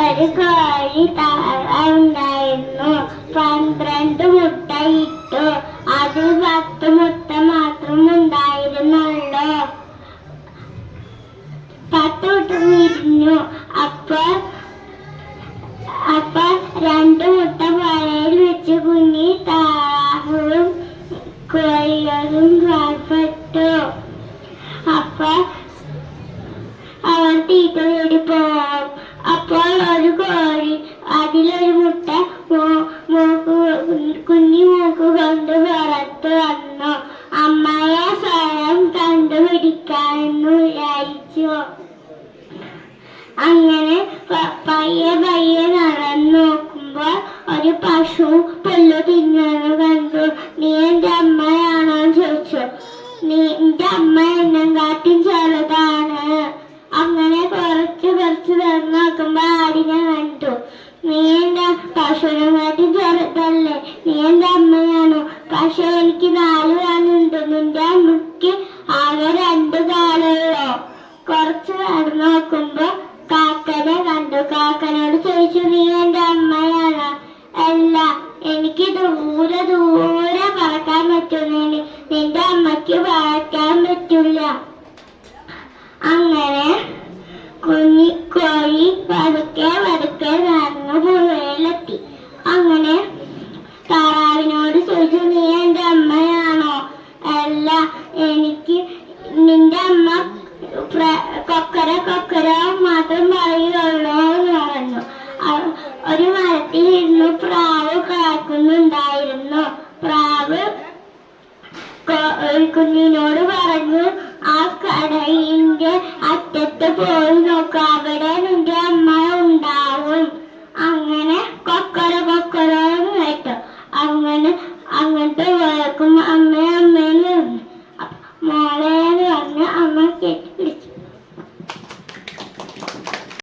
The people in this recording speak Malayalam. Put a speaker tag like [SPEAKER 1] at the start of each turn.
[SPEAKER 1] ഒരു കോഴി ഉണ്ടായിരുന്നു. പന്ത്രണ്ട് മുട്ട ഇട്ടു. അതിൽ പത്ത് മുട്ട മാത്രം ഉണ്ടായിരുന്നുള്ളൂ. പത്ത് മുട്ട വിരിഞ്ഞു. അപ്പൊ അപ്പൊ രണ്ട് മുട്ട പഴയിൽ വെച്ച് കുഞ്ഞി താറാവും കോഴികളും അപ്പൊ അവർ തീറ്റ തേടി പോകും അപ്പോൾ ഒരു കോഴി അതിലൊരു മുട്ട കുഞ്ഞി മൂക്ക് കൊണ്ട് പുറത്ത് വന്നു അമ്മയെ സ്വയം കണ്ടുപിടിക്കാമെന്ന് വിചാരിച്ചു. അങ്ങനെ പയ്യെ പയ്യെ നടന്നു. നടന്നു നോക്കുമ്പോ ആടിനെ കണ്ടു നീ എന്താ പശുവിനെ കാട്ടി ചെറുതല്ലേ? നീ എന്റെ അമ്മയാണോ? പക്ഷെ എനിക്ക് നാല് കാലുണ്ട് നിന്റെ അമ്മയ്ക്ക് ആകെ രണ്ട് കാലുള്ളോ? കുറച്ച് നടന്നു നോക്കുമ്പോ കാക്കനെ കണ്ടു. കാക്കനോട് ചോദിച്ചു നീ എന്റെ അമ്മയാണോ? അല്ല എനിക്ക് ദൂരെ ദൂരെ പറക്കാൻ പറ്റുന്നതിന് നിന്റെ അമ്മയ്ക്ക് പറക്കാൻ പറ്റില്ല അങ്ങനെ കുഞ്ഞി കോഴി പതുക്കെ പതുക്കെ നടന്നു പുഴയിലെത്തി അങ്ങനെ താറാവിനോട് ചോദിച്ചു നീ എന്റെ അമ്മയാണോ? അല്ല എനിക്ക് നിന്റെ അമ്മ കൊക്കര കൊക്കര മാത്രം പറയുള്ളൂ എന്ന് പറഞ്ഞു. ഒരു മരത്തിൽ ഇരുന്നു പ്രാവ് കാക്കുന്നുണ്ടായിരുന്നു. പ്രാവ് കുഞ്ഞിനോട് പറഞ്ഞു ആ കടയിന്റെ അറ്റത്ത് പോയി നോക്കുക അവിടെ നിന്റെ അമ്മ ഉണ്ടാവും അങ്ങനെ കൊക്കര കൊക്കര എന്ന് കേട്ടു അങ്ങനെ അങ്ങോട്ട് പോയക്കും അമ്മ മോളെ